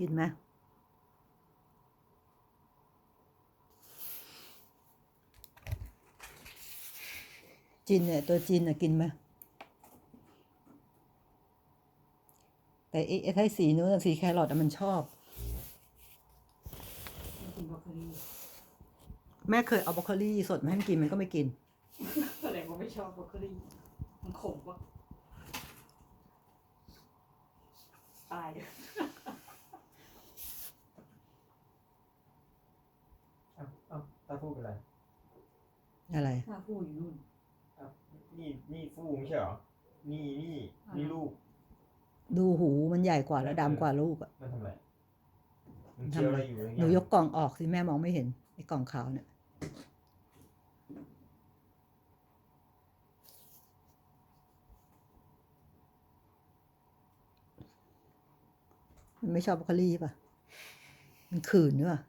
กินไหมจินเนี่ยตัวจินน่ะกินไหมแต่ไอ้ไอ้ไทสีนู้นนะสีแครอทอะมันชอบไม่กินบรอกโคลีแม่เคยเอาบรอกโคลี่สดมาให้มันกินมันก็ไม่กินแสดงว่าไม่ชอบบรอกโคลีมันขมปะตายเลย อ้าวอ้าวตาฟูเป็นไรอะไรถ้าพูดอยู่นู่นอ้าวนี่นี่ฟูไม่ใช่เหรอ นี่นี่นี่ลูก ดูหูมันใหญ่กว่าแล้วดำกว่าลูกอะมันทำอะไรมันเคี้ยวอะไรอยู่หนูยกกล่องออกสิแม่มองไม่เห็นไอ้กล่องขาวเนี่ยมันไม่ชอบบรอกโคลี่ป่ะ มันขืนด้วย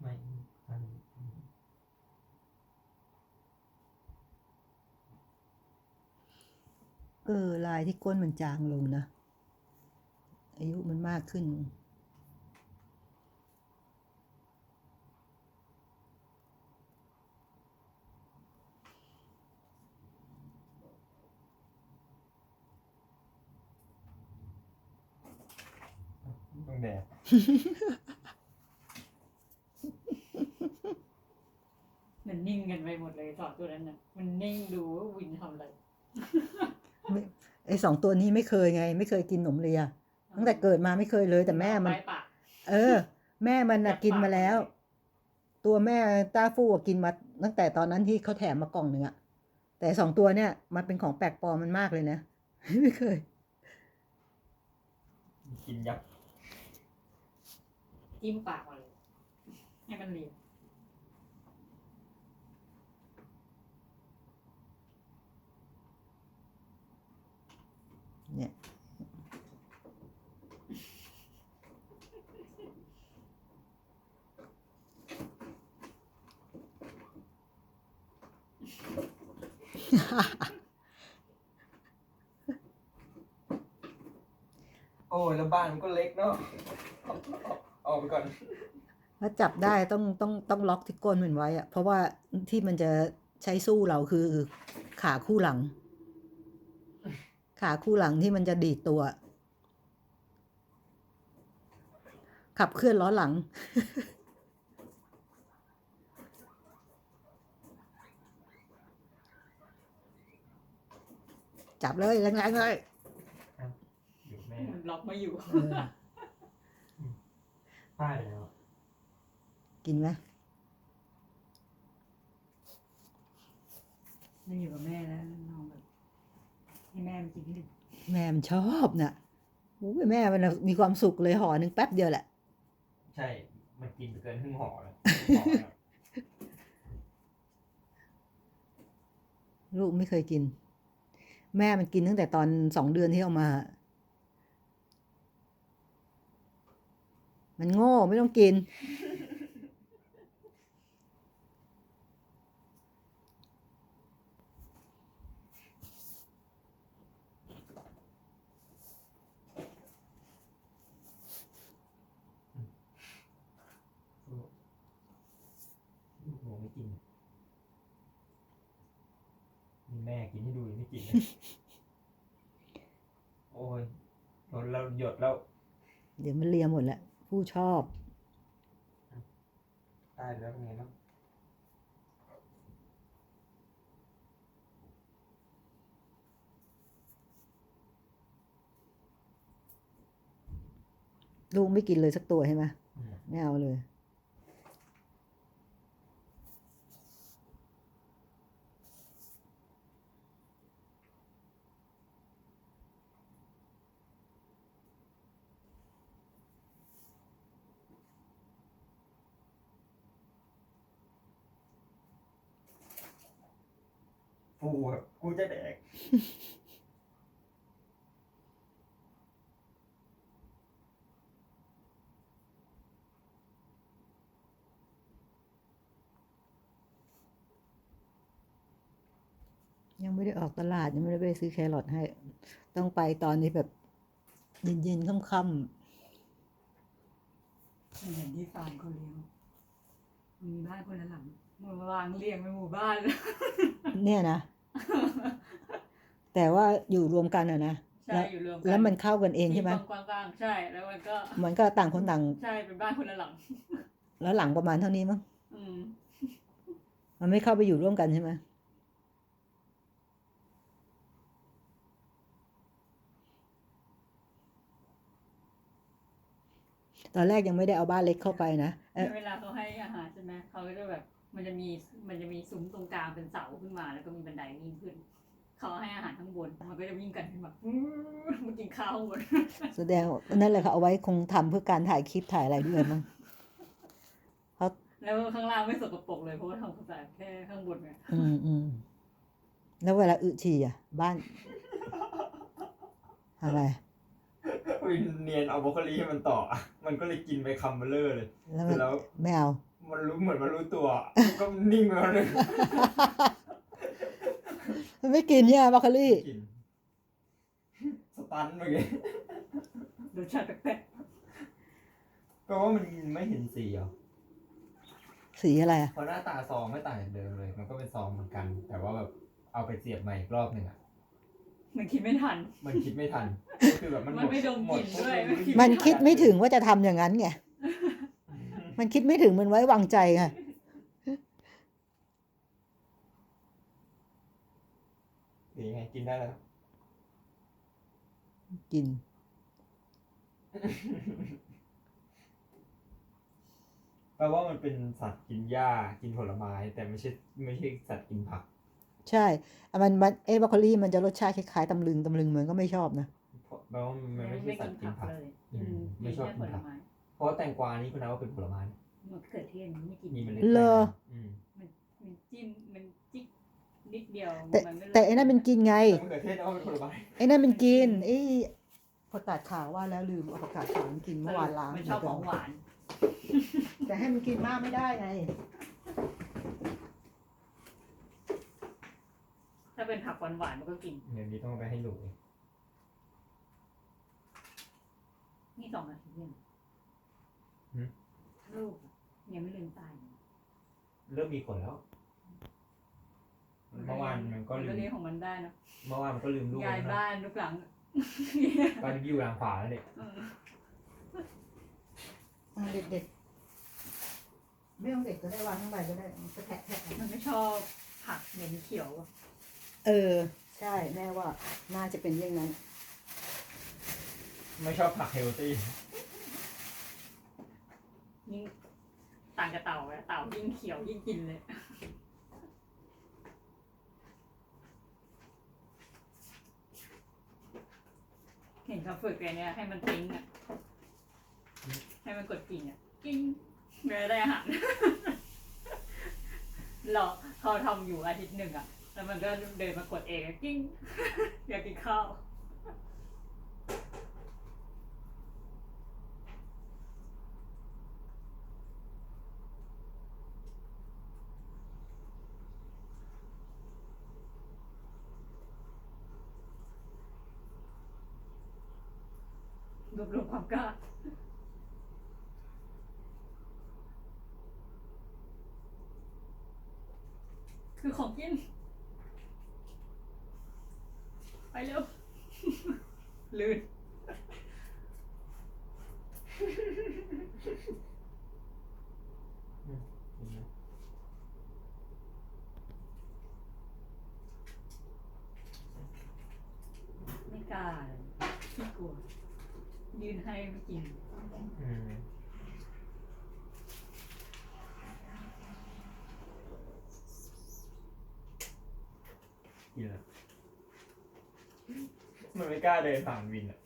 ไม่อัน เออ ลายที่ก้นมันจางลงนะ อายุมันมากขึ้น ต้องแดด มันนิ่งกันไปหมดเลยสองตัวนั้นน่ะ มันนิ่งดูว่าวินทำอะไร ไอ้สองตัวนี้ไม่เคยไง ไม่เคยกินหนมเลีย ตั้งแต่เกิดมาไม่เคยเลย แต่แม่มันไปปากเออ แม่มันน่ะกินมาแล้ว ตัวแม่ต้าฟู่อะกินมา ตั้งแต่ตอนนั้นที่เขาแถมมากล่องหนึ่งอะแต่สองตัวเนี่ย มันเป็นของแปลกปลอมมันมากเลยนะไม่เคย กินยับจิ้มปากมาเลยให้มันเรีย เนี่ยโอ้ยแล้วบ้านมันก็เล็กเนาะออกออกออกไปก่อน ถ้าจับได้ต้องต้องต้องล็อกที่ก้นมันไว้อะเพราะว่าที่มันจะใช้สู้เราคือขาคู่หลัง ขาคู่หลังที่มันจะดีดตัว ขับเคลื่อนล้อหลัง จับเลยแรงๆเลยอยู่แม่มันล็อกไม่อยู่เออป้ายแล้วกินไหมไม่อยู่กับแม่แล้วนอนแบบ ให้แม่มันกินให้ดึกแม่มันชอบน่ะโอ้ยแม่มันน่ะมีความสุขเลยห่อหนึ่งแป๊บเดียวแหละ ใช่ มันกินไปเกินครึ่งห่อแล้วครึ่งห่อแล้วลูกไม่เคยกิน แม่มันกินตั้งแต่ตอนสองเดือนที่เอามา มันโง่ไม่ต้องกิน ลูกหนูไม่กินนี่แม่กินให้ดูยังไม่กินนะ โอ้ยโดนเราหยดแล้ว เดี๋ยวมันเลียหมดแหละผู้ชอบ ตายแล้วเป็นไงบ้างลูกไม่กินเลยสักตัวใช่ไหมอืมไม่เอาเลย ฟูแบบกูจะแดกยังไม่ได้ออกตลาดยังไม่ได้ไปซื้อแครอทให้ ต้องไปตอนนี้แบบ เย็นๆค่ำๆ เห็นที่ฟาร์มเขาเลี้ยงมีบ้านคนละหลัง มือวางเรียงเป็นหมู่บ้านเลยๆเนี่ยนะ แต่ว่าอยู่รวมกันอะนะใช่อยู่รวมกัแล้วมันเข้ากันเองใช่ไหมกว้างๆใช่แล้วมันก็มันก็ต่างคนต่างใช่เป็นบ้านคนละหลัง แล้วหลังประมาณเท่านี้มั้งอืมมันไม่เข้าไปอยู่ร่วมกันใช่ไหมตอนแรกยังไม่ได้เอาบ้านเล็กเข้าไปนะเอ่อเวลาเขาให้อาหารใช่ไหมเขาก็จะแบบ มันจะมีมันจะมีซุ้มตรงกลางเป็นเสาขึ้นมา แล้วก็มีบันไดวิ่งขึ้น เขาให้อาหารข้างบน มันก็จะวิ่งกันขึ้นมาอื้อมากินข้าวข้างบนแสดงว่านั่นแหละเขาเอาไว้คงทำเพื่อการถ่ายคลิปถ่ายอะไรด้วยมั้งแล้วข้างล่างไม่สกปรกเลยเพราะว่าทำความสะอาดแค่ข้างบนไงอืมอืมแล้วเวลาอึฉี่อะ บ้านอะไรวินเนียนเอาบรอกโคลีให้มันต่อ มันก็เลยกินไปคำเบลเลอร์เลยแล้วเสมัร็นจแล้วไม่เอา มันรู้เหมือนมันรู้ตัวก็นิ่งไปแล้วเลยมันไม่กินเนี่ยบรอกโคลี่กินสตันเมื่อกี้รสชาติแปลกแปลว่ามันไม่เห็นสีเหรอสีอะไรอะเพราะหน้าตาซองไม่ต่างจากเดิมเลย มันก็เป็นซองเหมือนกัน แต่ว่าแบบเอาไปเสียบใหม่อีกรอบหนึ่งอะ ๆมันคิดไม่ทัน มันคิดไม่ทันก็คือแบบมันหมมันดไม่ดมหมกลิ่นด้วยปุ๊บมันคิดมันคิดไม่ถึงว่าจะทำอย่างนั้นไง มันคิดไม่ถึงมันไว้วางใจไงหรือยังไงกินได้แล้ว กิน แปลว่ามันเป็นสัตว์กินหญ้ากินผลไม้ แต่ไม่ใช่ไม่ใช่สัตว์กินผัก ใช่อะมันมันเอ้บรอกโคลี่มันจะรสชาติคล้ายๆตำลึงตำลึงเหมือนก็ไม่ชอบนะเพราะแปลว่ามันไม่ใช่ไม่สักิตนว์กินผักผักเลยอืมไม่ไม่ชอบแค่กิผนลผักไม้ เพราะว่าแตงกวานี่คุณนับว่าเป็นผลไม้มะเขือเทศมันไม่กินมีเมล็ดเหรอ แตงอืมมันมันจิ้มมันจิกนิดเดียวแต่มันไม่แต่ไอ้นั่นมันกินไง แต่มะเขือเทศเอาเป็นผลไม้ไอ้นั่นมันกินไอ้ผักกาดขาวว่าแล้วลืมเอาผักกาดขาวมันกินเมื่อวานล้างมันชอบของหวานแต่ให้มันกินมากไม่ได้ไง ถ้าเป็นผักหวานๆมันก็กินเดี๋ยวนี้ต้องเอาไปให้หนูนี่สองอาทิตย์เนี่ย หืมลูกยังไม่ลืมตายเริ่มมีขนแล้ว เมื่อวานมันก็ลืมเลี้ยงของมันได้นะเมื่อวานมันก็ลืมลูกยายแล้วนะบ้านลูกหลังตอนนี้อยู่ทางขวาแล้วเนี่ยเอออะเด็กๆไม่ต้องเด็กก็ได้วางทั้งใบก็ได้มันก็แทะแทะมันไม่ชอบผักเหม็นเขียวอะเออ ใช่แม่ว่าน่าจะเป็นเรื่องนั้น ไม่ชอบผักเฮลตี้ ยิ่งต่างกับเต่าอะเต่ายิ่งเขียวยิ่งกินเลย เห็นเขาฝึกไงเนี่ยให้มันติ้งอะให้มันกดกิ่งอะกิ้งเลยได้อาหารหรอเขาทำอยู่อาทิตย์หนึ่งอะแล้วมันก็เดินมากดเองอะกิ้งอยากกินข้าว รวบรวมความกล้าคือของกิน ไปเร็ว ลื่น ไม่กล้าเลยขี้กลัว ยื นให้ไม่กินอืมกินแล้วมันไม่กล้าเดินผ่านวินอะ